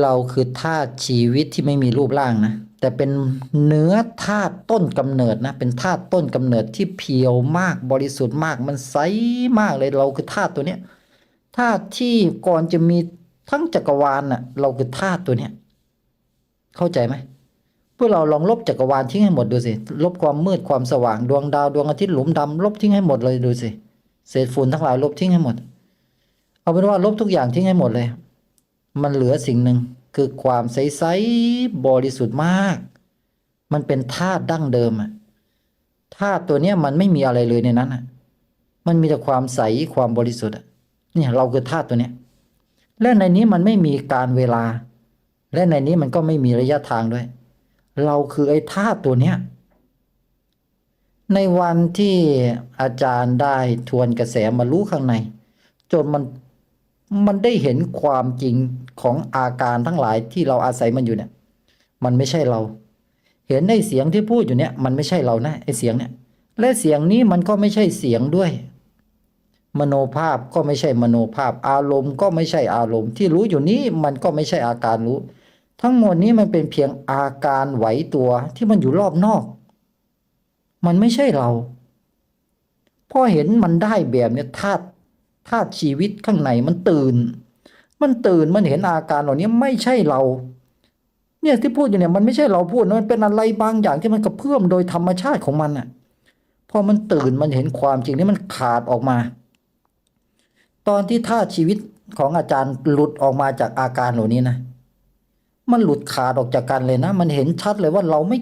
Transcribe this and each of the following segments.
เราคือธาตุชีวิตที่ไม่มีรูปร่างนะ แต่เป็นเนื้อธาตุต้นกำเนิดนะ เป็นธาตุต้นกำเนิดที่เพียวมากบริสุทธิ์มากมันใสมากเลยเราคือธาตุตัวเนี้ยธาตุที่ก่อนจะมีทั้งจักรวาลน่ะเราคือธาตุตัวเนี้ยเข้าใจไหมพวกเราลองลบจักรวาลทิ้งให้หมดดูสิลบความมืดความสว่างดวงดาวดวงอาทิตย์หลุมดำลบทิ้งให้หมดเลยดูสิเศษฝุ่นทั้งหลายลบทิ้งให้หมด เอาเป็นว่าลบทุกอย่างทิ้งให้หมดเลย มันเหลือสิ่งหนึ่งคือความใสๆบริสุทธิ์มาก มันเป็นธาตุดั้งเดิมอะธาตุตัวเนี้ยมันไม่มีอะไรเลยในนั้นอะมันมีแต่ความใสความบริสุทธิ์อะเนี่ยเราคือธาตุตัวเนี้ยและในนี้มันไม่มีการเวลา และในนี้มันก็ไม่มีระยะทางด้วย เราคือไอ้ธาตุตัวเนี้ยในวันที่อาจารย์ได้ทวนกระแสมารู้ข้างใน จนมัน มันได้เห็นความจริงของอาการทั้งหลายที่เราอาศัยมันอยู่เนี่ย มันไม่ใช่เรา เห็นไอ้เสียงที่พูดอยู่เนี่ยมันไม่ใช่เรานะไอ้เสียงเนี่ย และเสียงนี้มันก็ไม่ใช่เสียงด้วย มโนภาพก็ไม่ใช่มโนภาพ อารมณ์ก็ไม่ใช่อารมณ์ ที่รู้อยู่นี้มันก็ไม่ใช่อาการรู้ ทั้งหมดนี้มันเป็นเพียงอาการไหวตัวที่มันอยู่รอบนอก มันไม่ใช่เราพอเห็นมันได้แบบเนี้ยธาตุ ธาตุชีวิตข้างในมันตื่น มันตื่นมันเห็นอาการเหล่านี้ไม่ใช่เรา เนี่ยที่พูดอยู่เนี่ยมันไม่ใช่เราพูดนะมันเป็นอะไรบางอย่างที่มันกระเพื่อมโดยธรรมชาติของมันอะพอมันตื่นมันเห็นความจริงนี่มันขาดออกมา ตอนที่ธาตุชีวิตของอาจารย์หลุดออกมาจากอาการเหล่านี้นะมันหลุดขาดออกจากกันเลยนะ มันเห็นชัดเลยว่าเราไม่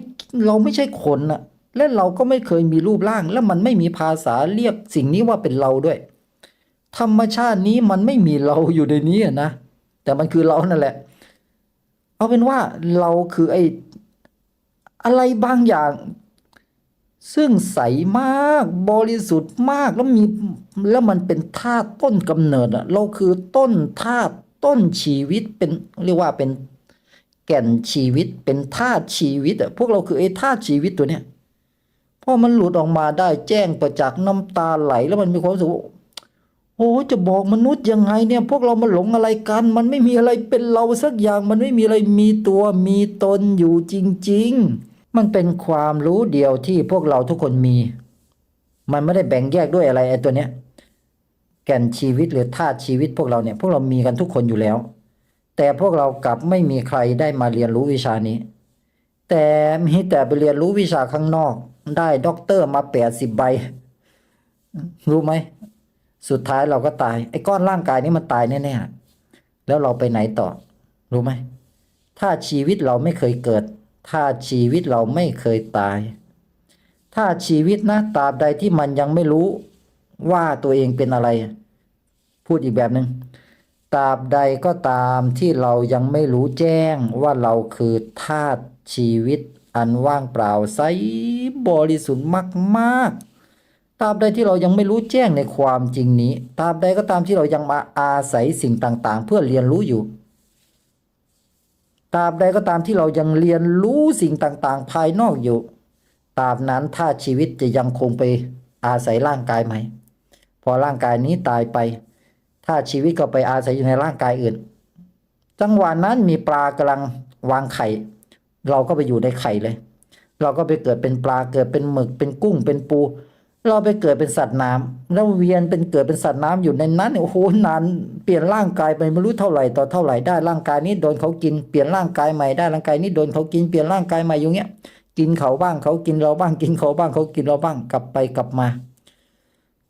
เราไม่ใช่คนน่ะและเราก็ไม่เคยมีรูปร่าง และมันไม่มีภาษาเรียกสิ่งนี้ว่าเป็นเราด้วย ธรรมชาตินี้มันไม่มีเราอยู่ในนี้นะแต่มันคือเรานั่นแหละ เอาเป็นว่าเราคือไอ้อะไรบางอย่าง ซึ่งใสมากบริสุทธิ์มากแล้วมีแล้วมันเป็นธาตุต้นกำเนิดอะเราคือต้นธาตุต้นชีวิตเป็นเรียกว่าเป็นแก่นชีวิตเป็นธาตุชีวิตอะพวกเราคือไอ้ธาตุชีวิตตัวเนี้ยพอมันหลุดออกมาได้แจ้งประจักษ์น้ำตาไหล แล้วมันมีความรู้สึกว่า โอ้จะบอกมนุษย์ยังไงเนี่ย พวกเรามาหลงอะไรกัน มันไม่มีอะไรเป็นเราสักอย่าง มันไม่มีอะไรมีตัวมีตนอยู่จริง ๆ มันเป็นความรู้เดียวที่พวกเราทุกคนมี มันไม่ได้แบ่งแยกด้วยอะไรไอ้ตัวเนี้ย แก่นชีวิตหรือธาตุชีวิตพวกเราเนี่ย พวกเรามีกันทุกคนอยู่แล้ว แต่พวกเรากลับไม่มีใครได้มาเรียนรู้วิชานี้ แต่มีแต่ไปเรียนรู้วิชาข้างนอก ได้ด็อกเตอร์มาแปดสิบใบรู้ไหม สุดท้ายเราก็ตาย ไอ้ก้อนร่างกายนี้มันตายแน่ๆแล้วเราไปไหนต่อ รู้ไหม ถ้าชีวิตเราไม่เคยเกิด ถ้าชีวิตเราไม่เคยตาย ถ้าชีวิตนะตราบใดที่มันยังไม่รู้ว่าตัวเองเป็นอะไร พูดอีกแบบหนึ่งตราบใดก็ตามที่เรายังไม่รู้แจ้งว่าเราคือธาตุชีวิตอันว่างเปล่าใสบริสุทธิ์มาก ๆ ตราบใดที่เรายังไม่รู้แจ้งในความจริงนี้ตราบใดก็ตามที่เรายังมาอาศัยสิ่งต่างๆ เพื่อเรียนรู้อยู่ตราบใดก็ตามที่เรายังเรียนรู้สิ่งต่างๆ ภายนอกอยู่ตราบนั้นถ้าชีวิตจะยังคงไปอาศัยร่างกายไหมพอร่างกายนี้ตายไป ถ้าชีวิตก็ไปอาศัยอยู่ในร่างกายอื่น จังหวะนั้นมีปลากำลังวางไข่ เราก็ไปอยู่ในไข่เลย เราก็ไปเกิดเป็นปลาเกิดเป็นหมึกเป็นกุ้งเป็นปู เราไปเกิดเป็นสัตว์น้ำแล้วเวียนเป็นเกิดเป็นสัตว์น้ำอยู่ในนั้นเนี่ยโอ้โหนานเปลี่ยนร่างกายไปไม่รู้เท่าไหร่ต่อเท่าไหร่ได้ร่างกายนี้โดนเขากินเปลี่ยนร่างกายใหม่ได้ร่างกายนี้โดนเขากินเปลี่ยนร่างกายใหม่อยู่เงี้ย กินเขาบ้างเขากินเราบ้างกินเขาบ้างเขากินเราบ้างกลับไปกลับมา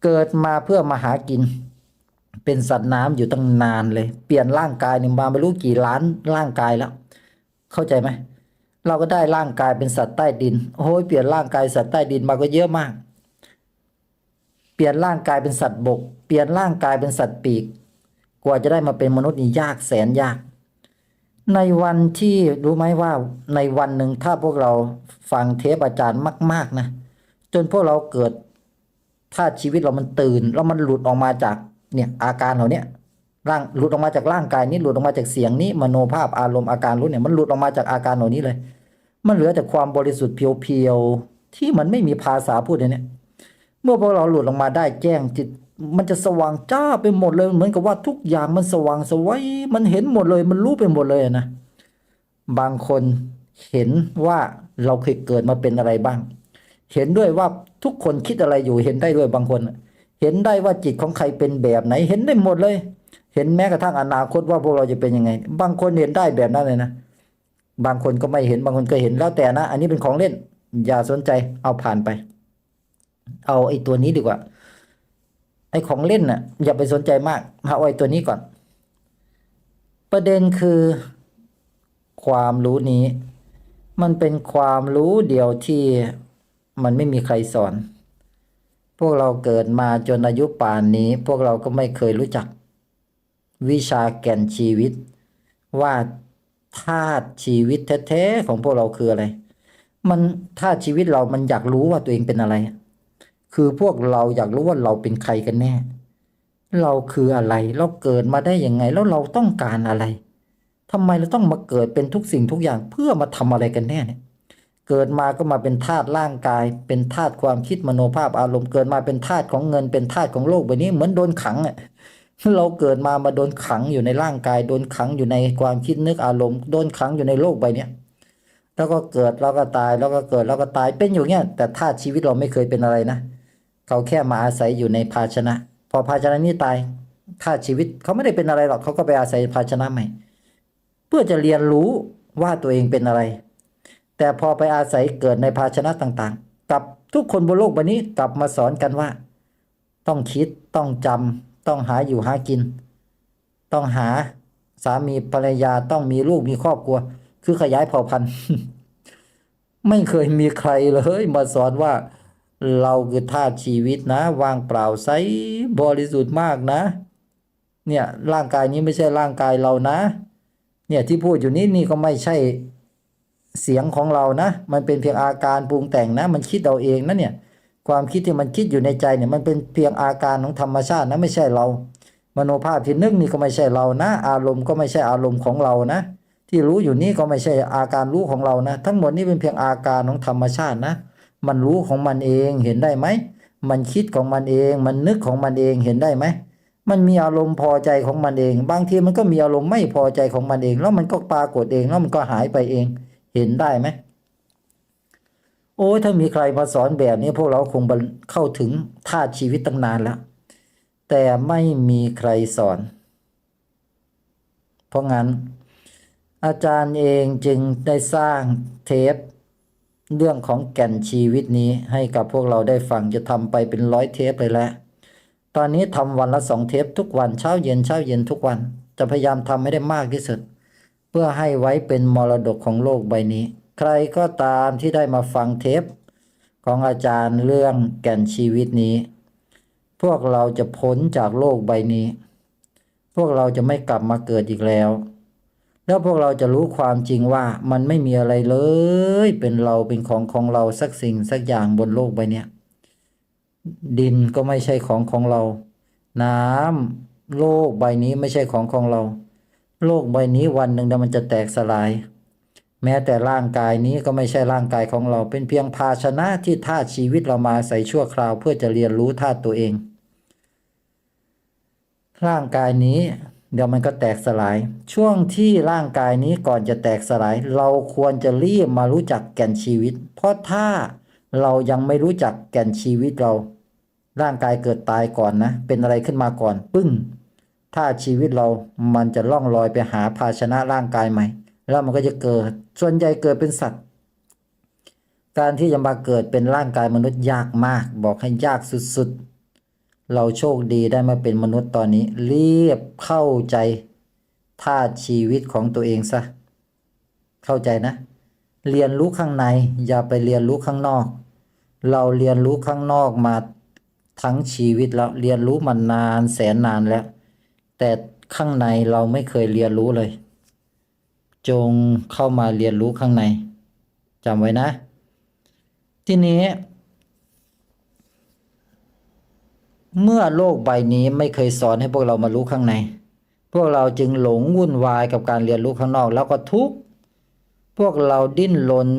เกิดมาเพื่อมาหากิน เป็นสัตว์น้ำอยู่ตั้งนานเลย เปลี่ยนร่างกายหนึ่งมาไม่รู้กี่ล้านร่างกายแล้ว เข้าใจไหมเราก็ได้ร่างกายเป็นสัตว์ใต้ดินโอ้ยเปลี่ยนร่างกายสัตว์ใต้ดินมาก็เยอะมาก ปลี่ยนร่างกายเป็นสัตว์บก เปลี่ยนร่างกายเป็นสัตว์ปีก กว่าจะได้มาเป็นมนุษย์นี่ยากแสนยาก ในวันที่รู้ไหมว่าในวันหนึ่งถ้าพวกเราฟังเทปอาจารย์มาก ๆนะ จนพวกเราเกิดถ้าชีวิตเรามันตื่น แล้วมันหลุดออกมาจากเนี่ยอาการเหล่าเนี้ยร่างหลุดออกมาจากร่างกายนี้หลุดออกมาจากเสียงนี้มโนภาพอารมณ์อาการรู้เนี่ยมันหลุดออกมาจากอาการเหล่านี้เลย มันเหลือแต่ความบริสุทธิ์เพียวๆที่มันไม่มีภาษาพูดเนี่ย เมื่อพวกเราหลุดออกมาได้แจ้งจิต มันจะสว่างจ้าไปหมดเลย เหมือนกับว่าทุกอย่างมันสว่างสวัยมันเห็นหมดเลย มันรู้ไปหมดเลยนะ บางคนเห็นว่าเราเคยเกิดมาเป็นอะไรบ้าง เห็นด้วยว่าทุกคนคิดอะไรอยู่เห็นได้ด้วยบางคน เห็นได้ว่าจิตของใครเป็นแบบไหน เห็นได้หมดเลย เห็นแม้กระทั่งอนาคตว่าพวกเราจะเป็นยังไง บางคนเห็นได้แบบนั้นเลยนะ บางคนก็ไม่เห็นบางคนก็เห็นแล้วแต่นะ อันนี้เป็นของเล่น อย่าสนใจเอาผ่านไป เอาไอ้ตัวนี้ดีกว่า ไอ้ของเล่นน่ะ อย่าไปสนใจมากเอาไอ้ตัวนี้ก่อน ประเด็นคือ ความรู้นี้ มันเป็นความรู้เดียวที่มันไม่มีใครสอน พวกเราเกิดมาจนอายุป่านนี้ พวกเราก็ไม่เคยรู้จัก วิชาแก่นชีวิต ว่าธาตุชีวิตแท้ๆของพวกเราคืออะไร มันธาตุชีวิตเรามันอยากรู้ว่าตัวเองเป็นอะไร คือพวกเราอยากรู้ว่าเราเป็นใครกันแน่ เราคืออะไร เราเกิดมาได้ยังไง แล้วเราต้องการอะไรทำไมเราต้องมาเกิดเป็นทุกสิ่งทุกอย่างเพื่อมาทำอะไรกันแน่เนี่ย เกิดมาก็มาเป็นธาตุร่างกาย เป็นธาตุความคิดมโนภาพอารมณ์เกิดมาเป็นธาตุของเงินเป็นธาตุของโลกใบนี้เหมือนโดนขังอะเราเกิดมามาโดนขังอยู่ในร่างกาย โดนขังอยู่ในความคิดนึกอารมณ์โดนขังอยู่ในโลกใบเนี้ยแล้วก็เกิดแล้วก็ตายแล้วก็เกิดแล้วก็ตายเป็นอยู่เงี้ยแต่ธาตุชีวิตเราไม่เคยเป็นอะไรนะ เขาแค่มาอาศัยอยู่ในภาชนะ พอภาชนะนี้ตายธาชีวิตเขาไม่ได้เป็นอะไรหรอกเขาก็ไปอาศัยภาชนะใหม่ เพื่อจะเรียนรู้ว่าตัวเองเป็นอะไร แต่พอไปอาศัยเกิดในภาชนะต่างๆ กับทุกคนบนโลกใบนี้กลับมาสอนกันว่า ต้องคิดต้องจำต้องหาอยู่หากิน ต้องหาสามีภรรยาต้องมีลูกมีครอบครัว คือขยายเผ่าพันธุ์ ไม่เคยมีใครเลยมาสอนว่า เราคือธาตุชีวิตนะ ว่างเปล่าใสบริสุทธิ์มากนะ เนี่ยร่างกายนี้ไม่ใช่ร่างกายเรานะ เนี่ยที่พูดอยู่นี้นี่ก็ไม่ใช่เสียงของเรานะ มันเป็นเพียงอาการปรุงแต่งนะ มันคิดเอาเองนะเนี่ยความคิดที่มันคิดอยู่ในใจเนี่ยมันเป็นเพียงอาการของธรรมชาตินะไม่ใช่เรา มโนภาพที่นึกนี่ก็ไม่ใช่เรานะ อารมณ์ก็ไม่ใช่อารมณ์ของเรานะ ที่รู้อยู่นี่ก็ไม่ใช่อาการรู้ของเรานะ ทั้งหมดนี้เป็นเพียงอาการของธรรมชาตินะ มันรู้ของมันเองเห็นได้ไหม มันคิดของมันเอง มันนึกของมันเองเห็นได้ไหม มันมีอารมณ์พอใจของมันเอง บางทีมันก็มีอารมณ์ไม่พอใจของมันเอง แล้วมันก็ปรากฏเองแล้วมันก็หายไปเอง เห็นได้ไหม โอ้ยถ้ามีใครมาสอนแบบนี้พวกเราคงบรรเข้าถึงธาตุชีวิตตั้งนานแล้ว แต่ไม่มีใครสอน เพราะงั้นอาจารย์เองจึงได้สร้างเทป เรื่องของแก่นชีวิตนี้ให้กับพวกเราได้ฟังจะทำไปเป็นร้อยเทปเลยแหละ ตอนนี้ทำวันละสองเทปทุกวันเช้าเย็นเช้าเย็นทุกวัน จะพยายามทำให้ได้มากที่สุด เพื่อให้ไว้เป็นมรดกของโลกใบนี้ ใครก็ตามที่ได้มาฟังเทป ของอาจารย์เรื่องแก่นชีวิตนี้ พวกเราจะพ้นจากโลกใบนี้ พวกเราจะไม่กลับมาเกิดอีกแล้ว แล้วพวกเราจะรู้ความจริงว่ามันไม่มีอะไรเลย เป็นเราเป็นของของเราสักสิ่งสักอย่างบนโลกใบนี้ดินก็ไม่ใช่ของของเรา น้ำโลกใบนี้ไม่ใช่ของของเรา โลกใบนี้วันหนึ่งเดี๋ยวมันจะแตกสลาย แม้แต่ร่างกายนี้ก็ไม่ใช่ร่างกายของเรา เป็นเพียงภาชนะที่ธาตุชีวิตเรามาใส่ชั่วคราว เพื่อจะเรียนรู้ธาตุตัวเอง ร่างกายนี้ เดี๋ยวมันก็แตกสลาย ช่วงที่ร่างกายนี้ก่อนจะแตกสลาย เราควรจะรีบมารู้จักแก่นชีวิต เพราะถ้าเรายังไม่รู้จักแก่นชีวิตเรา ร่างกายเกิดตายก่อนนะ เป็นอะไรขึ้นมาก่อน ปึ้ง ถ้าชีวิตเรามันจะล่องลอยไปหาภาชนะร่างกายใหม่ แล้วมันก็จะเกิด ส่วนใหญ่เกิดเป็นสัตว์ การที่จะมาเกิดเป็นร่างกายมนุษย์ยากมาก บอกให้ยากสุดๆ เราโชคดีได้มาเป็นมนุษย์ตอนนี้ เรียบเข้าใจธาตุชีวิตของตัวเองซะ เข้าใจนะ เรียนรู้ข้างใน อย่าไปเรียนรู้ข้างนอก เราเรียนรู้ข้างนอกมาทั้งชีวิตแล้วเรียนรู้มานานแสนนานแล้ว แต่ข้างในเราไม่เคยเรียนรู้เลย จงเข้ามาเรียนรู้ข้างในจำไว้นะ ทีนี้ เมื่อโลกใบนี้ไม่เคยสอนให้พวกเรามารู้ข้างใน พวกเราจึงหลงวุ่นวายกับการเรียนรู้ข้างนอก แล้วก็ทุกข์พวกเราดิ้นรน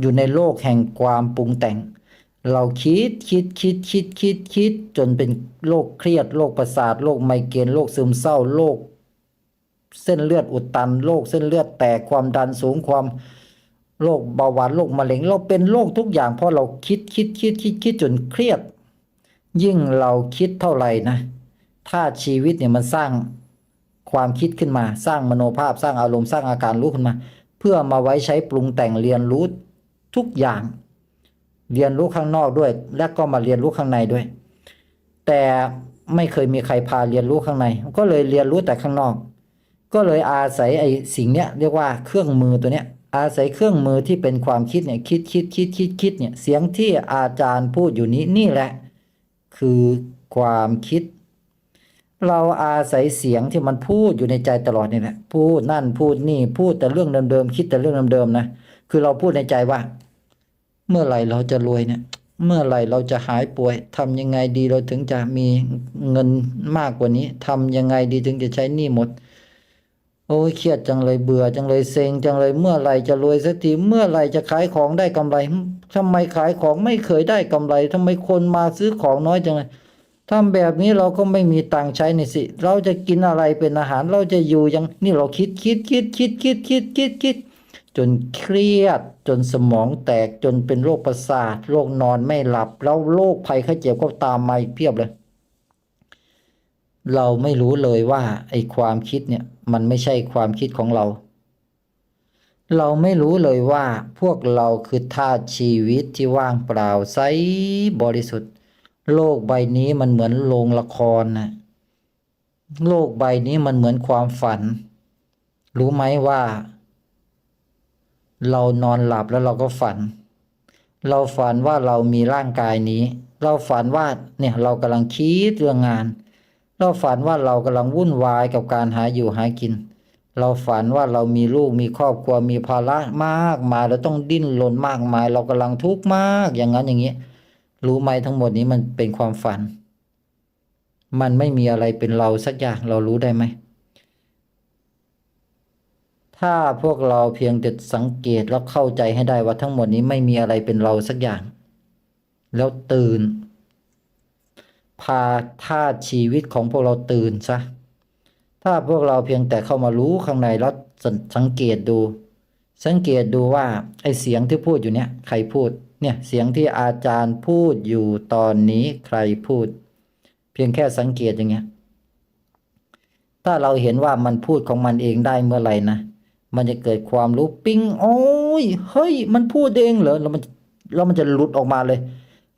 อยู่ในโลกแห่งความปรุงแต่ง เราคิดคิดคิดคิดคิดคิดจนเป็นโรคเครียดโรคประสาทโรคไมเกรนโรคซึมเศร้าโรคเส้นเลือดอุดตันโรคเส้นเลือดแตกความดันสูงความโรคเบาหวานโรคมะเร็ง เราเป็นโรคทุกอย่างเพราะเราคิดคิดคิดคิดคิดจนเครียด ยิ่งเราคิดเท่าไหร่นะ ถ้าชีวิตเนี่ยมันสร้างความคิดขึ้นมา สร้างมโนภาพสร้างอารมณ์สร้างอาการรู้ขึ้นมา เพื่อมาไว้ใช้ปรุงแต่งเรียนรู้ทุกอย่าง เรียนรู้ข้างนอกด้วย และก็มาเรียนรู้ข้างในด้วย แต่ไม่เคยมีใครพาเรียนรู้ข้างใน ก็เลยเรียนรู้แต่ข้างนอก ก็เลยอาศัยไอ้สิ่งเนี้ยเรียกว่าเครื่องมือตัวเนี้ยอาศัยเครื่องมือที่เป็นความคิดเนี่ยคิดคิดคิดคิดคิดเนี่ยเสียงที่อาจารย์พูดอยู่นี้นี่แหละ คือความคิด เราอาศัยเสียงที่มันพูดอยู่ในใจตลอดนี่แหละพูดนั่นพูดนี่พูดแต่เรื่องเดิมๆคิดแต่เรื่องเดิมๆนะคือเราพูดในใจว่า เมื่อไหร่เราจะรวยเนี่ย เมื่อไหร่เราจะหายป่วยทำยังไงดีเราถึงจะมีเงินมากกว่านี้ทำยังไงดีถึงจะใช้หนี้หมด โอ้ยเครียดจังเลยเบื่อจังเลยเซ็งจังเลยเมื่อไหร่จะรวยสักทีเมื่อไหร่จะขายของได้กำไรหึทำไมขายของไม่เคยได้กำไรทำไมคนมาซื้อของน้อยจังเลยทำแบบนี้เราก็ไม่มีตังค์ใช้นี่สิ เราจะกินอะไรเป็นอาหารเราจะอยู่ยังนี่เราคิดคิดคิดคิดคิดคิดคิดคิดจนเครียดจนสมองแตกจนเป็นโรคประสาทโรคนอนไม่หลับ แล้วโรคภัยไข้เจ็บก็ตามมาอีกเพียบเลย เราไม่รู้เลยว่าไอ้ความคิดเนี่ยมันไม่ใช่ความคิดของเรา เราไม่รู้เลยว่าพวกเราคือธาตุชีวิตที่ว่างเปล่าใสบริสุทธิ์ โลกใบนี้มันเหมือนโรงละครนะโลกใบนี้มันเหมือนความฝัน รู้ไหมว่า เรานอนหลับแล้วเราก็ฝัน เราฝันว่าเรามีร่างกายนี้ เราฝันว่าเนี่ยเรากำลังคิดเรื่องงาน เราฝันว่าเรากำลังวุ่นวายกับการหาอยู่หากิน เราฝันว่าเรามีลูกมีครอบครัวมีภาระมากมายเราต้องดิ้นรนมากมาย เรากำลังทุกข์มากอย่างนั้นอย่างนี้ รู้ไหมทั้งหมดนี้มันเป็นความฝัน มันไม่มีอะไรเป็นเราสักอย่างเรารู้ได้ไหมถ้าพวกเราเพียงแต่สังเกตแล้วเข้าใจให้ได้ว่าทั้งหมดนี้ไม่มีอะไรเป็นเราสักอย่าง แล้วตื่น พาธาตุชีวิตของพวกเราตื่นซะถ้าพวกเราเพียงแต่เข้ามารู้ข้างในแล้วสสังเกตดู สังเกตดูว่าไอเสียงที่พูดอยู่เนี่ยใครพูดเนี่ยเสียงที่อาจารย์พูดอยู่ตอนนี้ใครพูด เพียงแค่สังเกตอย่างเงี้ยถ้าเราเห็นว่ามันพูดของมันเองได้เมื่อไหร่นะมันจะเกิดความรู้ปิ้งโอ้ยเฮ้ย มันพูดเองเหรอแล้วมันแล้วมันจะหลุดออกมาเลย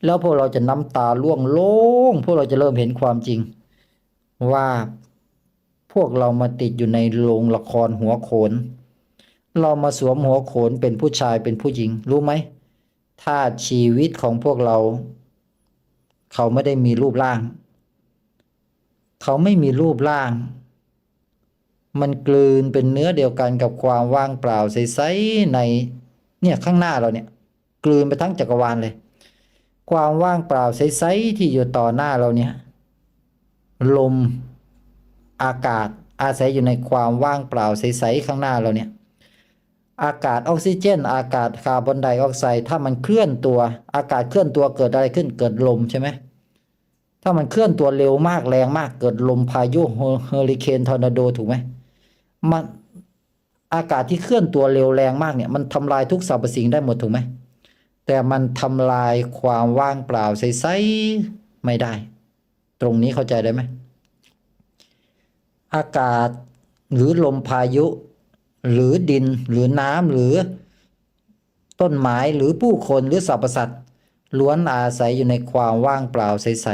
แล้วพวกเราจะน้ำตาล่วงโล่งพวกเราจะเริ่มเห็นความจริง ว่าพวกเรามาติดอยู่ในโรงละครหัวโขน เรามาสวมหัวโขนเป็นผู้ชายเป็นผู้หญิง รู้ไหมถ้าชีวิตของพวกเรา เขาไม่ได้มีรูปร่าง เขาไม่มีรูปร่าง มันกลืนเป็นเนื้อเดียวกันกับความว่างเปล่าใสๆในเนี่ยข้างหน้าเราเนี่ย กลืนไปทั้งจักรวาลเลย ความว่างเปล่าใสๆที่อยู่ต่อหน้าเราเนี่ยลมอากาศอาศัยอยู่ในความว่างเปล่าใสๆข้างหน้าเราเนี่ยอากาศออกซิเจน อากาศคาร์บอนไดออกไซด์ถ้ามันเคลื่อนตัว อากาศเคลื่อนตัวเกิดอะไรขึ้นเกิดลมใช่ไหมถ้ามันเคลื่อนตัวเร็วมากแรงมากเกิดลมพายุเฮอริเคนทอร์นาโดถูกไหมมันอากาศที่เคลื่อนตัวเร็วแรงมากเนี่ยมันทำลายทุกสรรพสิ่งได้หมดถูกไหม แต่มันทำลายความว่างเปล่าใสๆไม่ได้ ตรงนี้เข้าใจได้ไหม อากาศหรือลมพายุ หรือดินหรือน้ำหรือ ต้นไม้หรือผู้คนหรือสรรพสัตว์ล้วนอาศัยอยู่ในความว่างเปล่าใส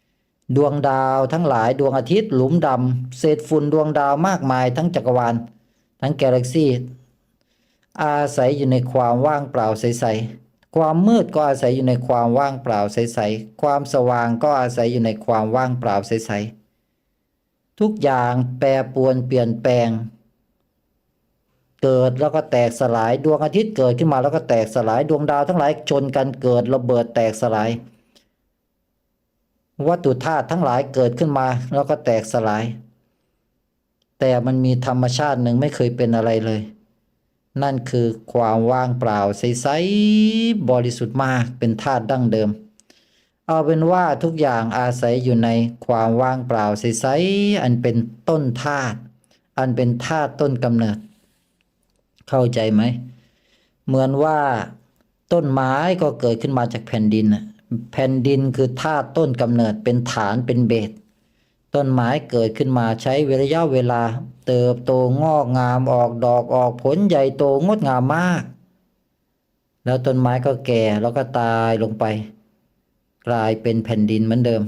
ๆดวงดาวทั้งหลายดวงอาทิตย์หลุมดำเศษฝุ่นดวงดาวมากมายทั้งจักรวาล ทั้งกาแล็กซี่ อาศัยอยู่ในความว่างเปล่าใสๆ ความมืดก็อาศัยอยู่ในความว่างเปล่าใสๆ ความสว่างก็อาศัยอยู่ในความว่างเปล่าใสๆ ทุกอย่างแปรปรวนเปลี่ยนแปลง เกิดแล้วก็แตกสลายดวงอาทิตย์เกิดขึ้นมาแล้วก็แตกสลายดวงดาวทั้งหลายชนกันเกิดระเบิดแตกสลาย วัตถุธาตุทั้งหลายเกิดขึ้นมาแล้วก็แตกสลาย แต่มันมีธรรมชาติหนึ่งไม่เคยเป็นอะไรเลย นั่นคือความว่างเปล่าใสๆบริสุทธิ์มากเป็นธาตุดั้งเดิม เอาเป็นว่าทุกอย่างอาศัยอยู่ในความว่างเปล่าใสๆอันเป็นต้นธาตุอันเป็นธาตุต้นกำเนิด เข้าใจไหม เหมือนว่าต้นไม้ก็เกิดขึ้นมาจากแผ่นดินแผ่นดินคือธาตุต้นกำเนิดเป็นฐานเป็นเบส ต้นไม้เกิดขึ้นมาใช้ระยะเวลา เติบโตงอกงามออกดอกออกผลใหญ่โตงดงามมาก แล้วต้นไม้ก็แก่แล้วก็ตายลงไป กลายเป็นแผ่นดินเหมือนเดิม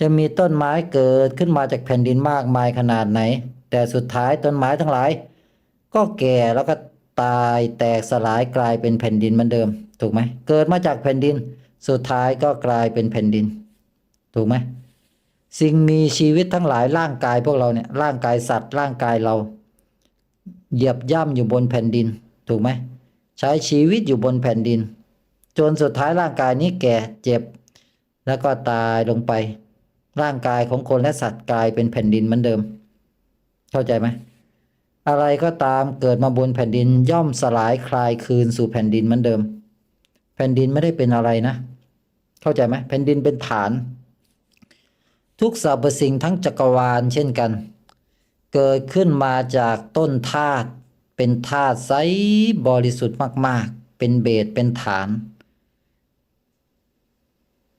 จะมีต้นไม้เกิดขึ้นมาจากแผ่นดินมากมายขนาดไหน แต่สุดท้ายต้นไม้ทั้งหลาย ก็แก่แล้วก็ตายแตกสลายกลายเป็นแผ่นดินเหมือนเดิม ถูกไหมเกิดมาจากแผ่นดิน สุดท้ายก็กลายเป็นแผ่นดิน ถูกไหมสิ่งมีชีวิตทั้งหลายร่างกายพวกเราเนี่ยร่างกายสัตว์ ร่างกายเรา เหยียบย่ำอยู่บนแผ่นดิน ถูกไหมใช้ชีวิตอยู่บนแผ่นดิน จนสุดท้ายร่างกายนี้แก่เจ็บ แล้วก็ตายลงไป ร่างกายของคนและสัตว์กลายเป็นแผ่นดินเหมือนเดิม เข้าใจไหมอะไรก็ตามเกิดมาบนแผ่นดินย่อมสลายคลายคืนสู่แผ่นดินเหมือนเดิม แผ่นดินไม่ได้เป็นอะไรนะ เข้าใจไหมแผ่นดินเป็นฐาน ทุกสรรพสิ่งทั้งจักรวาลเช่นกัน เกิดขึ้นมาจากต้นธาตุเป็นธาตุใสบริสุทธิ์มาก ๆ เป็นเบสเป็นฐาน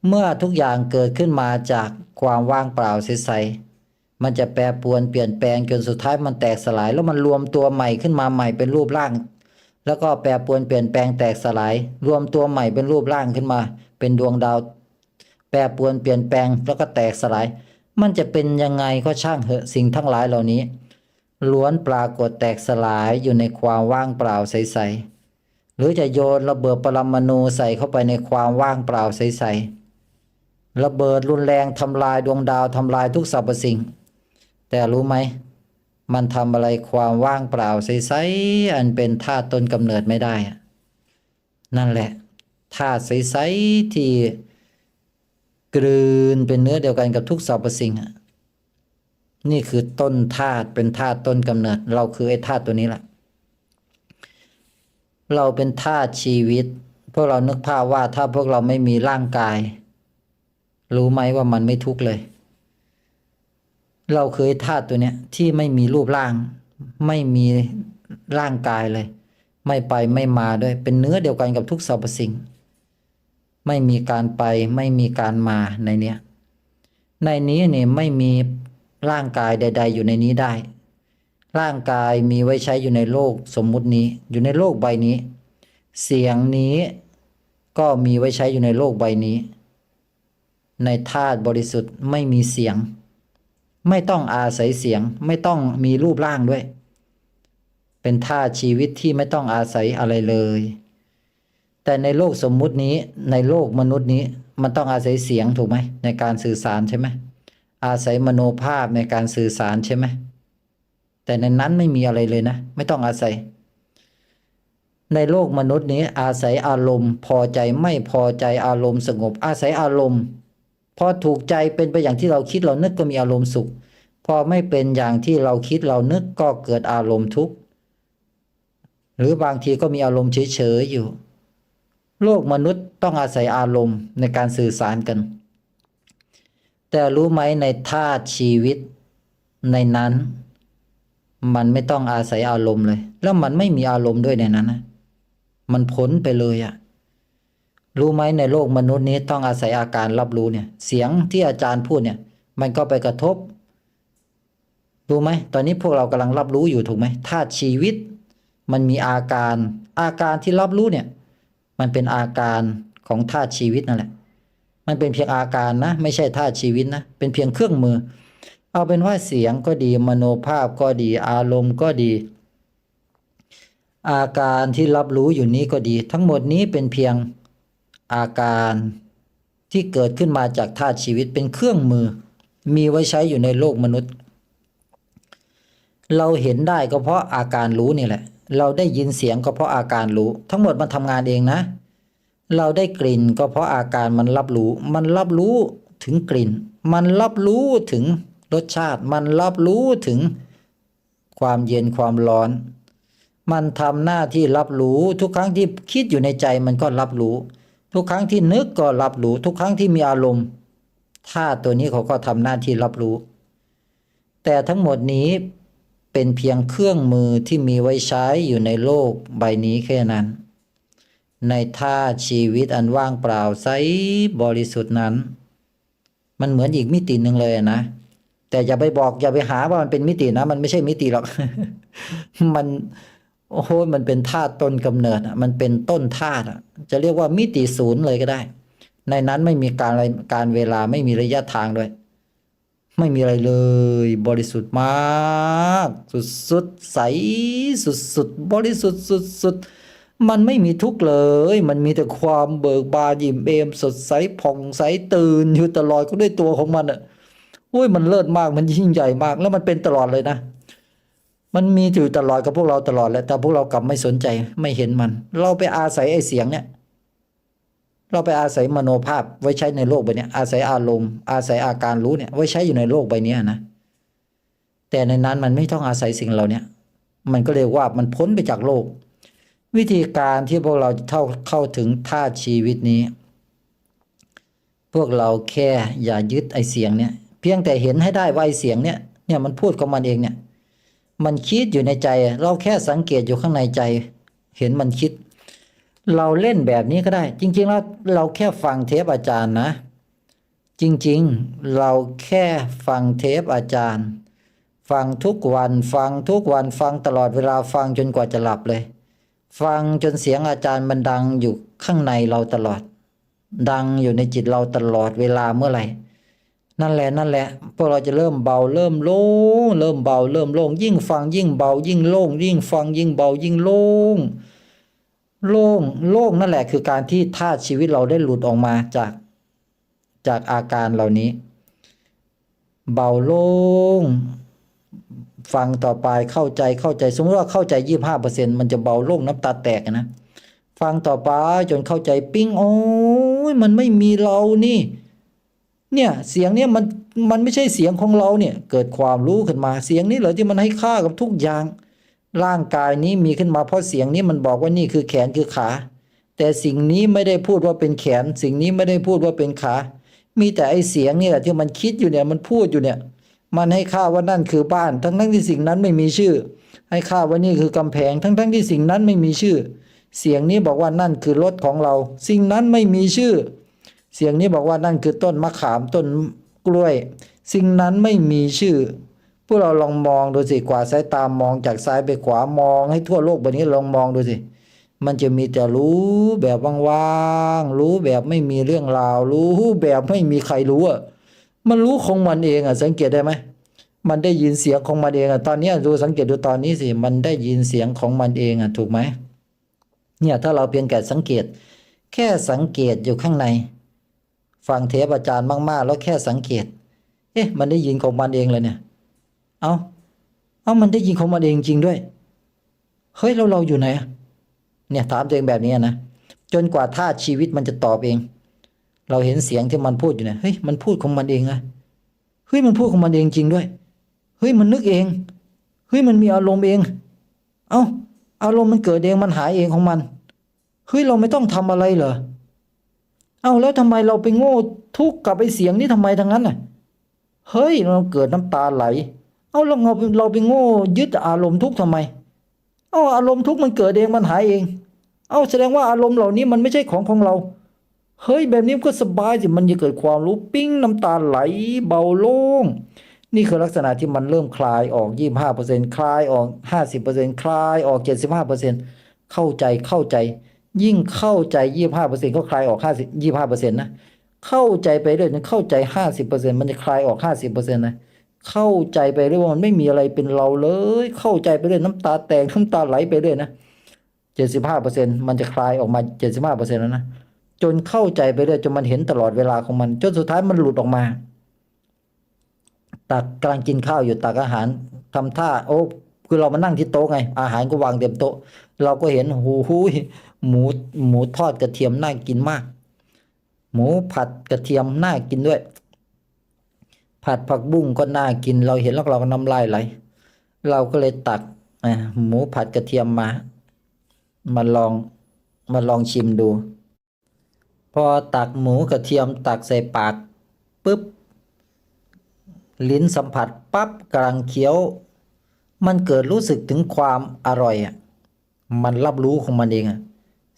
เมื่อทุกอย่างเกิดขึ้นมาจากความว่างเปล่าใสๆมันจะแปรปรวนเปลี่ยนแปลงจนสุดท้ายมันแตกสลาย แล้วมันรวมตัวใหม่ขึ้นมาใหม่เป็นรูปร่าง แล้วก็แปรปรวนเปลี่ยนแปลงแตกสลาย รวมตัวใหม่เป็นรูปร่างขึ้นมา เป็นดวงดาว รปรวนเปลี่ยนแปลงแล้วก็แตกสลาย มันจะเป็นยังไงก็ช่างเหอะสิ่งทั้งหลายเหล่านี้ ล้วนปรากฏแตกสลายอยู่ในความว่างเปล่าใสๆหรือจะโยนระเบิดปรมาณูใส่เข้าไปในความว่างเปล่าใสๆระเบิดรุนแรงทำลายดวงดาวทำลายทุกสรรพสิ่ง แต่รู้ไหม มันทำอะไรความว่างเปล่าใสๆอันเป็นธาตุต้นกำเนิดไม่ได้ นั่นแหละธาตุใสๆที่ กลืนเป็นเนื้อเดียวกันกับทุกสรรพสิ่งนี่คือต้นธาตุเป็นธาตุต้นกำเนิด เราคือไอ้ธาตุตัวนี้แหละเราเป็นธาตุชีวิต พวกเรานึกภาพว่าถ้าพวกเราไม่มีร่างกาย รู้ไหมว่ามันไม่ทุกข์เลย เราเคยธาตุตัวเนี้ยที่ไม่มีรูปร่าง ไม่มีร่างกายเลย ไม่ไปไม่มาด้วย เป็นเนื้อเดียวกันกับทุกสรรพสิ่ง ไม่มีการไปไม่มีการมาในเนี้ยในนี้เนี่ยไม่มีร่างกายใด ๆ อยู่ในนี้ได้ ร่างกายมีไว้ใช้อยู่ในโลกสมมุตินี้อยู่ในโลกใบนี้ เสียงนี้ก็มีไว้ใช้อยู่ในโลกใบนี้ ในธาตุบริสุทธิ์ไม่มีเสียง ไม่ต้องอาศัยเสียงไม่ต้องมีรูปร่างด้วย เป็นธาตุชีวิตที่ไม่ต้องอาศัยอะไรเลย แต่ในโลกสมมุตินี้ในโลกมนุษย์นี้มันต้องอาศัยเสียงถูกไหมในการสื่อสารใช่ไหมอาศัยมโนภาพในการสื่อสารใช่ไหมแต่ในนั้นไม่มีอะไรเลยนะ ไม่ต้องอาศัย ในโลกมนุษย์นี้อาศัยอารมณ์ พอใจไม่พอใจอารมณ์สงบ อาศัยอารมณ์ พอถูกใจเป็นไปอย่างที่เราคิดเรานึกก็มีอารมณ์สุข พอไม่เป็นอย่างที่เราคิดเรานึกก็เกิดอารมณ์ทุกข์หรือบางทีก็มีอารมณ์เฉยๆอยู่ โลกมนุษย์ต้องอาศัยอารมณ์ในการสื่อสารกัน แต่รู้ไหมในธาตุชีวิตในนั้น มันไม่ต้องอาศัยอารมณ์เลย แล้วมันไม่มีอารมณ์ด้วยในนั้นนะมันพ้นไปเลยอะรู้ไหมในโลกมนุษย์นี้ต้องอาศัยอาการรับรู้เนี่ย เสียงที่อาจารย์พูดเนี่ย มันก็ไปกระทบ รู้ไหมตอนนี้พวกเรากำลังรับรู้อยู่ถูกไหมธาตุชีวิต มันมีอาการอาการที่รับรู้เนี่ย มันเป็นอาการของธาตุชีวิตนั่นแหละ มันเป็นเพียงอาการนะ ไม่ใช่ธาตุชีวิตนะ เป็นเพียงเครื่องมือ เอาเป็นว่าเสียงก็ดีมโนภาพก็ดีอารมณ์ก็ดี อาการที่รับรู้อยู่นี้ก็ดี ทั้งหมดนี้เป็นเพียงอาการที่เกิดขึ้นมาจากธาตุชีวิตเป็นเครื่องมือ มีไว้ใช้อยู่ในโลกมนุษย์ เราเห็นได้ก็เพราะอาการรู้นี่แหละ เราได้ยินเสียงก็เพราะอาการรู้ ทั้งหมดมันทำงานเองนะ เราได้กลิ่นก็เพราะอาการมันรับรู้ มันรับรู้ถึงกลิ่น มันรับรู้ถึงรสชาติ มันรับรู้ถึงความเย็นความร้อน มันทำหน้าที่รับรู้ ทุกครั้งที่คิดอยู่ในใจมันก็รับรู้ ทุกครั้งที่นึกก็รับรู้ ทุกครั้งที่มีอารมณ์ธาตุตัวนี้เขาก็ทำหน้าที่รับรู้ แต่ทั้งหมดนี้ เป็นเพียงเครื่องมือที่มีไว้ใช้อยู่ในโลกใบนี้แค่นั้น ในท่าชีวิตอันว่างเปล่าใสบริสุทธิ์นั้น มันเหมือนอีกมิติหนึ่งเลยนะ แต่อย่าไปบอกอย่าไปหาว่ามันเป็นมิตินะ มันไม่ใช่มิติหรอก มันโอ้โหมันเป็นธาตุต้นกำเนิดอะมันเป็นต้นธาตุอะจะเรียกว่ามิติศูนย์เลยก็ได้ ในนั้นไม่มีการอะไรการเวลาไม่มีระยะทางด้วย ไม่มีอะไรเลย บริสุทธิ์มาก สุดๆใสสุดๆบริสุทธิ์สุดๆมันไม่มีทุกข์เลย มันมีแต่ความเบิกบานยิ้มเอม สดใสผ่องใสตื่นอยู่ตลอดก็ด้วยตัวของมันอะโอ้ยมันเลิศมากมันยิ่งใหญ่มาก แล้วมันเป็นตลอดเลยนะ มันมีอยู่ตลอดกับพวกเราตลอดแหละแต่พวกเรากลับไม่สนใจไม่เห็นมัน เราไปอาศัยไอ้เสียงเนี่ย เราไปอาศัยมโนภาพไว้ใช้ในโลกใบเนี้ยอาศัยอารมณ์ อาศัยอาการรู้เนี่ยไว้ใช้อยู่ในโลกใบเนี้ยนะแต่ในนั้นมันไม่ต้องอาศัยสิ่งเหล่านี้มันก็เรียกว่ามันพ้นไปจากโลก วิธีการที่พวกเราเข้าเข้าถึงธาชีวิตนี้ พวกเราแค่อย่ายึดไอเสียงเนี่ย เพียงแต่เห็นให้ได้ว่าไอเสียงเนี่ยเนี่ยมันพูดของมันเองเนี่ย มันคิดอยู่ในใจ เราแค่สังเกตอยู่ข้างในใจ เห็นมันคิด เราเล่นแบบนี้ก็ได้ จริง ๆ แล้วเราแค่ฟังเทปอาจารย์นะ จริง ๆ เราแค่ฟังเทปอาจารย์ ฟังทุกวันฟังทุกวันฟังตลอดเวลาฟังจนกว่าจะหลับเลย ฟังจนเสียงอาจารย์มันดังอยู่ข้างในเราตลอด ดังอยู่ในจิตเราตลอดเวลาเมื่อไหร่นั่นแหละนั่นแหละพวกเราจะเริ่มเบาเริ่มโล่งเริ่มเบาเริ่มโล่งยิ่งฟังยิ่งเบายิ่งโล่งยิ่งฟังยิ่งเบายิ่งโล่ง โล่งโล่งนั่นแหละคือการที่ธาตุชีวิตเราได้หลุดออกมาจากจากอาการเหล่านี้ เบาโล่งฟังต่อไปเข้าใจเข้าใจสมมติว่าเข้าใจยี่ห้าเปอร์เซ็นมันจะเบาโล่งน้ำตาแตกนะฟังต่อไปจนเข้าใจปิ้งโอ้ยมันไม่มีเรานี่ เนี่ยเสียงเนี่ยมันมันไม่ใช่เสียงของเราเนี่ย เกิดความรู้ขึ้นมาเสียงนี้เหรอที่มันให้ค่ากับทุกอย่าง ร่างกายนี้มีขึ้นมาเพราะเสียงนี้มันบอกว่านี่คือแขนคือขา แต่สิ่งนี้ไม่ได้พูดว่าเป็นแขน สิ่งนี้ไม่ได้พูดว่าเป็นขา มีแต่ไอเสียงนี่แหละที่มันคิดอยู่เนี่ยมันพูดอยู่เนี่ย มันให้ค่าว่านั่นคือบ้าน ทั้งทั้งที่สิ่งนั้นไม่มีชื่อ ให้ค่าว่านี่คือกำแพง ทั้งทั้งที่สิ่งนั้นไม่มีชื่อ เสียงนี้บอกว่านั่นคือรถของเรา สิ่งนั้นไม่มีชื่อ เสียงนี้บอกว่านั่นคือต้นมะขามต้นกล้วย สิ่งนั้นไม่มีชื่อ พวกเราลองมองดูสิกว่าสายตามองจากซ้ายไปขวามองให้ทั่วโลกใบบนี้ลองมองดูสิ มันจะมีแต่รู้แบบว่างๆรู้แบบไม่มีเรื่องราว รู้แบบไม่มีใครรู้อะมันรู้ของมันเองอะ สังเกตได้ไหมมันได้ยินเสียงของมันเองอะตอนนี้ดูสังเกตดูตอนนี้สิมันได้ยินเสียงของมันเองอะถูกไหมเนี่ยถ้าเราเพียงแค่สังเกต แค่สังเกตอยู่ข้างใน ฟังเทปอาจารย์มากๆ แล้วแค่สังเกต เอ๊ะ มันได้ยินของมันเองเลยเนี่ย เอาเอามันได้ยินของมันเองจริงด้วย เฮ้ยแล้วเราอยู่ไหนเนี่ยถามตัวเองแบบนี้นะจนกว่าท่าตุชีวิตมันจะตอบเอง เราเห็นเสียงที่มันพูดอยู่เนี่ยเฮ้ยมันพูดของมันเองอะเฮ้ยมันพูดของมันเองจริงด้วย เฮ้ยมันนึกเองเฮ้ยมันมีอารมณ์เอง เอ้าอารมณ์มันเกิดเองมันหายเองของมันเฮ้ยเราไม่ต้องทำอะไรเหรอเอ้าแล้วทำไมเราไปโง่ทุกข์กับไอ้เสียงนี่ทำไมทั้งนั้นน่ะ เฮ้ยเราเกิดน้ำตาไหล เอาเราเราเราไปโง่ยึดอารมณ์ทุกข์ทำไม เอาอารมณ์ทุกข์มันเกิดเองมันหายเอง เอาแสดงว่าอารมณ์เหล่านี้มันไม่ใช่ของของเรา เฮ้ยแบบนี้ก็สบายสิมันจะเกิดความรู้ปิ้งน้ำตาไหลเบาโล่งนี่คือลักษณะที่มันเริ่มคลายออกยี่ห้าเปอร์เซ็นคลายออกห้าสิบเปอร์เซ็นคลายออกเจ็ดสิบห้าเปอร์เซ็นเข้าใจเข้าใจ ยิ่งเข้าใจยี่ห้าเปอร์เซ็นก็คลายออกห้าสิบยี่ห้าเปอร์เซ็นนะเข้าใจไปเรื่อยจนเข้าใจห้าสิบเปอร์เซ็นมันจะคลายออกห้าสิบเปอร์เซ็นนะ เข้าใจไปเรื่อยว่ามันไม่มีอะไรเป็นเราเลย เข้าใจไปเรื่อยน้ำตาแตกน้ำตาไหลไปเรื่อยนะเจ็ดสิบห้าเปอร์เซ็นมันจะคลายออกมาเจ็ดสิบห้าเปอร์เซ็นแล้วนะจนเข้าใจไปเรื่อยจนมันเห็นตลอดเวลาของมัน จนสุดท้ายมันหลุดออกมา ตักกำลังกินข้าวอยู่ตักอาหารทำท่าโอ้คือเรามานั่งที่โต๊ะไง อาหารก็วางเต็มโต๊ะ เราก็เห็นหูหูยหมูหมูทอดกระเทียมน่ากินมาก หมูผัดกระเทียมน่ากินด้วย ผัดผักบุ้งก็น่ากิน เราเห็นแล้วเราก็น้ำลายไหล เราก็เลยตักหมูผัดกระเทียมมา มาลองมาลองชิมดู พอตักหมูกระเทียมตักใส่ปากปุ๊บ ลิ้นสัมผัสปั๊บกำลังเคี้ยว มันเกิดรู้สึกถึงความอร่อยอะมันรับรู้ของมันเองอะ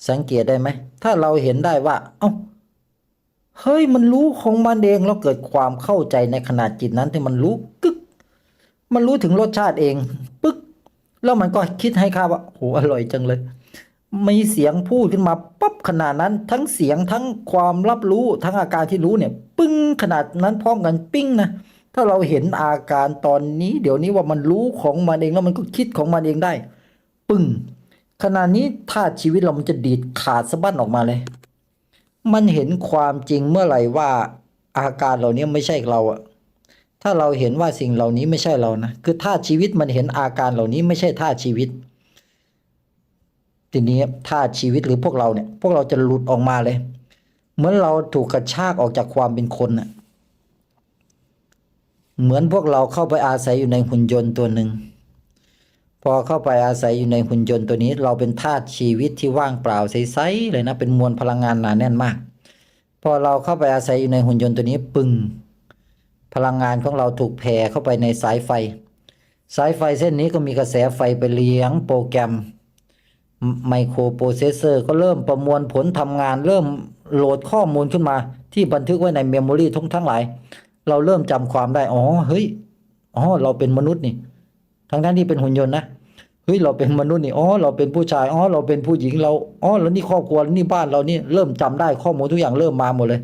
สังเกตได้ไหม ถ้าเราเห็นได้ว่า เอ้า เฮ้ยมันรู้ของมันเองแล้วเกิดความเข้าใจในขนาดจิตนั้นที่มันรู้กึก มันรู้ถึงรสชาติเองปึ๊ก แล้วมันก็คิดให้ข้าว่าโหอร่อยจังเลยมีเสียงพูดขึ้นมาปั๊บขนาดนั้น ทั้งเสียงทั้งความรับรู้ทั้งอาการที่รู้เนี่ย ปึ้งขนาดนั้นพร้อมกันปิ้งนะถ้าเราเห็นอาการตอนนี้ เดี๋ยวนี้ว่ามันรู้ของมันเองแล้วมันก็คิดของมันเองได้ ปึ้งขณะนี้ถ้าชีวิตเรามันจะดีดขาดสะบั้นออกมาเลย มันเห็นความจริงเมื่อไหร่ว่าอาการเหล่านี้ไม่ใช่เราอะถ้าเราเห็นว่าสิ่งเหล่านี้ไม่ใช่เรานะคือท่าตุชีวิตมันเห็นอาการเหล่านี้ไม่ใช่ท่าตุชีวิต ทีนี้ท่าตุชีวิตหรือพวกเราเนี่ย พวกเราจะหลุดออกมาเลย เหมือนเราถูกกระชากออกจากความเป็นคนน่ะเหมือนพวกเราเข้าไปอาศัยอยู่ในหุ่นยนต์ตัวหนึ่ง พอเข้าไปอาศัยอยู่ในหุ่นยนต์ตัวนี้ เราเป็นธาตุชีวิตที่ว่างเปล่าใสๆเลยนะเป็นมวลพลังงานหนาแน่นมาก พอเราเข้าไปอาศัยอยู่ในหุ่นยนต์ตัวนี้ปึงพลังงานของเราถูกแผ่เข้าไปในสายไฟ สายไฟเส้นนี้ก็มีกระแสไฟไปเลี้ยงโปรแกรมไมโครโปรเซสเซอร์ก็เริ่มประมวลผลทำงาน เริ่มโหลดข้อมูลขึ้นมา ที่บันทึกไว้ในเมมโมรีทั้งทั้งหลาย เราเริ่มจำความได้ อ๋อ เฮ้ย อ๋อ เราเป็นมนุษย์นี่ ทั้งทั้งที่เป็นหุ่นยนต์นะ เฮ้ยเราเป็นมนุษย์นี่อ๋อเราเป็นผู้ชายอ๋อเราเป็นผู้หญิงเราอ๋อแล้วนี่ครอบครัวนี่บ้านเรานี่เริ่มจำได้ข้อมูลทุกอย่างเริ่มมาหมดเลย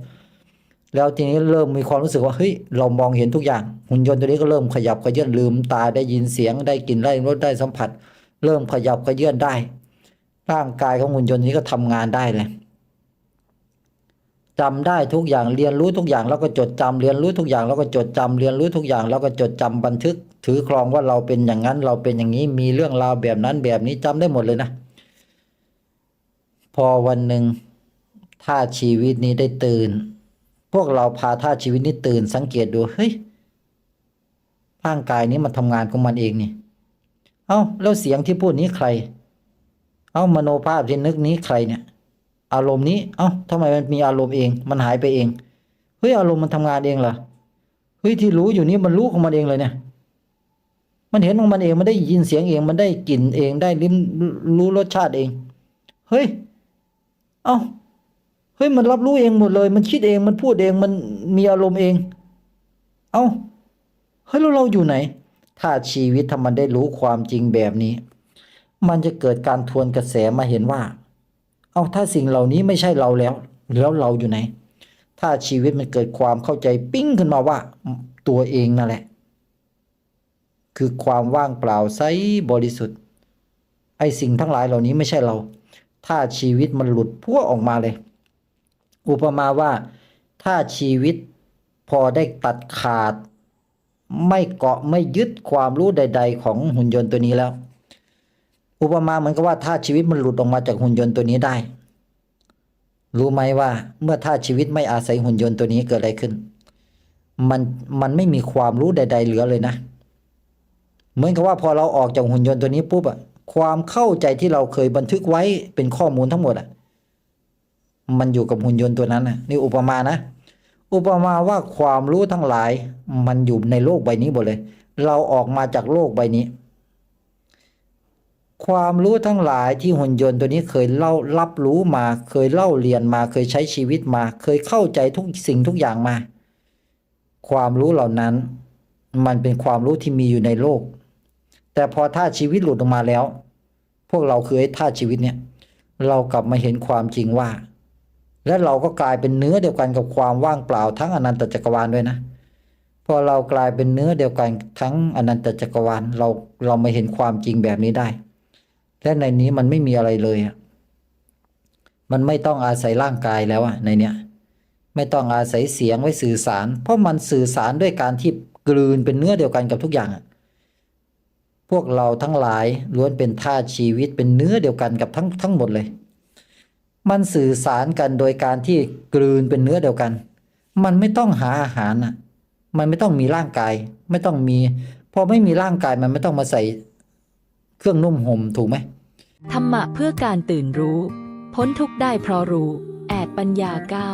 แล้วทีนี้เริ่มมีความรู้สึกว่าเฮ้ยเรามองเห็นทุกอย่างหุ่นยนต์ตัวนี้ก็เริ่มขยับขยื่นลืมตาได้ยินเสียงได้กลิ่นได้รสได้สัมผัส เริ่มขยับขยื่นได้ ร่างกายของหุ่นยนต์นี้ก็ทำงานได้เลยจำได้ทุกอย่างเรียนรู้ทุกอย่างแล้วก็จดจำเรียนรู้ทุกอย่างแล้วก็จดจำเรียนรู้ทุกอย่างแล้วก็จดจำบันทึก ถือครองว่าเราเป็นอย่างนั้น เราเป็นอย่างนี้มีเรื่องราวแบบนั้นแบบนี้จำได้หมดเลยนะ พอวันหนึ่งถ้าชีวิตนี้ได้ตื่น พวกเราพาท่าชีวิตนี้ตื่นสังเกตดูเฮ้ยร่างกายนี้มันทำงานของมันเองนี่ เอ้าแล้วเสียงที่พูดนี้ใคร เอ้ามโนภาพที่นึกนี้ใครเนี่ย อารมณ์นี้ เอ้าทำไมมันมีอารมณ์เอง มันหายไปเองเฮ้ยอารมณ์มันทำงานเองเหรอเฮ้ยที่รู้อยู่นี้มันรู้ของมันเองเลยเนี่ย มันเห็นของมันเองมันได้ยินเสียงเองมันได้กลิ่นเองได้ลิ้มรู้รสชาติเอง เฮ้ย เอ้าเฮ้ยมันรับรู้เองหมดเลย มันคิดเองมันพูดเองมันมีอารมณ์เอง เอ้าเฮ้ยแล้วเราอยู่ไหน ถ้าชีวิตถ้ามันได้รู้ความจริงแบบนี้ มันจะเกิดการทวนกระแสมาเห็นว่า เอาถ้าสิ่งเหล่านี้ไม่ใช่เราแล้ว แล้วเราอยู่ไหน ถ้าชีวิตมันเกิดความเข้าใจปิ้งขึ้นมาว่า ตัวเองนั่นแหละ คือความว่างเปล่าไซบริสุทธิ์ ไอสิ่งทั้งหลายเหล่านี้ไม่ใช่เรา ถ้าชีวิตมันหลุดพัวออกมาเลย อุปมาว่าถ้าชีวิตพอได้ตัดขาด ไม่เกาะไม่ยึดความรู้ใด ๆ ของหุ่นยนต์ตัวนี้แล้ว อุปมาเหมือนกับว่าถ้าชีวิตมันหลุดออกมาจากหุ่นยนต์ตัวนี้ได้ รู้ไหมว่าเมื่อถ้าชีวิตไม่อาศัยหุ่นยนต์ตัวนี้เกิดอะไรขึ้น มันมันไม่มีความรู้ใด ๆ เหลือเลยนะ เหมือนกับว่าพอเราออกจากหุ่นยนต์ตัวนี้ปุ๊บอะความเข้าใจที่เราเคยบันทึกไว้เป็นข้อมูลทั้งหมดอะมันอยู่กับหุ่นยนต์ตัวนั้นนะนี่อุปมานะอุปมาว่าความรู้ทั้งหลายมันอยู่ในโลกใบนี้หมดเลย เราออกมาจากโลกใบนี้ ความรู้ทั้งหลายที่หุ่นยนต์ตัวนี้เคยเล่ารับรู้มา เคยเล่าเรียนมา เคยใช้ชีวิตมา เคยเข้าใจทุกสิ่งทุกอย่างมา ความรู้เหล่านั้น มันเป็นความรู้ที่มีอยู่ในโลก แต่พอท่าชีวิตหลุดออกมาแล้ว พวกเราคือไอ้ท่าชีวิตเนี่ย เรากลับมาเห็นความจริงว่า และเราก็กลายเป็นเนื้อเดียวกันกับความว่างเปล่าทั้งอนันตจักรวาลด้วยนะพอเรากลายเป็นเนื้อเดียวกันทั้งอนันตจักรวาลเราเรามาเห็นความจริงแบบนี้ได้ และในนี้มันไม่มีอะไรเลยอะมันไม่ต้องอาศัยร่างกายแล้วอะในเนี้ยไม่ต้องอาศัยเสียงไว้สื่อสาร เพราะมันสื่อสารด้วยการที่กลืนเป็นเนื้อเดียวกันกับทุกอย่างอะ พวกเราทั้งหลายล้วนเป็นธาตุชีวิตเป็นเนื้อเดียวกันกับทั้งทั้งหมดเลย มันสื่อสารกันโดยการที่กลืนเป็นเนื้อเดียวกัน มันไม่ต้องหาอาหารน่ะ มันไม่ต้องมีร่างกาย ไม่ต้องมีพอไม่มีร่างกายมันไม่ต้องมาใส่เครื่องนุ่มห่มถูกไหมธรรมะเพื่อการตื่นรู้ พ้นทุกข์ได้เพราะรู้ แอดปัญญาเก้า